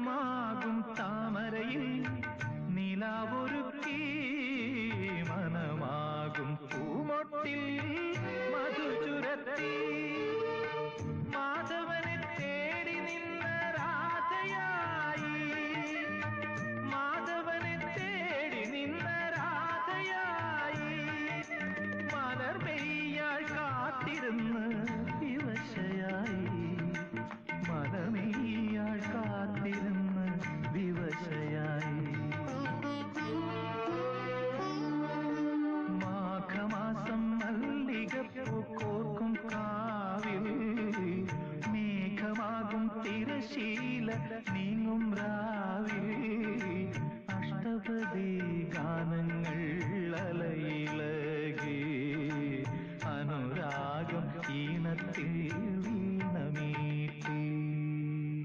மாமா നീങ്ങും രാവിലെ അഷ്ടപതി ഗാനങ്ങൾ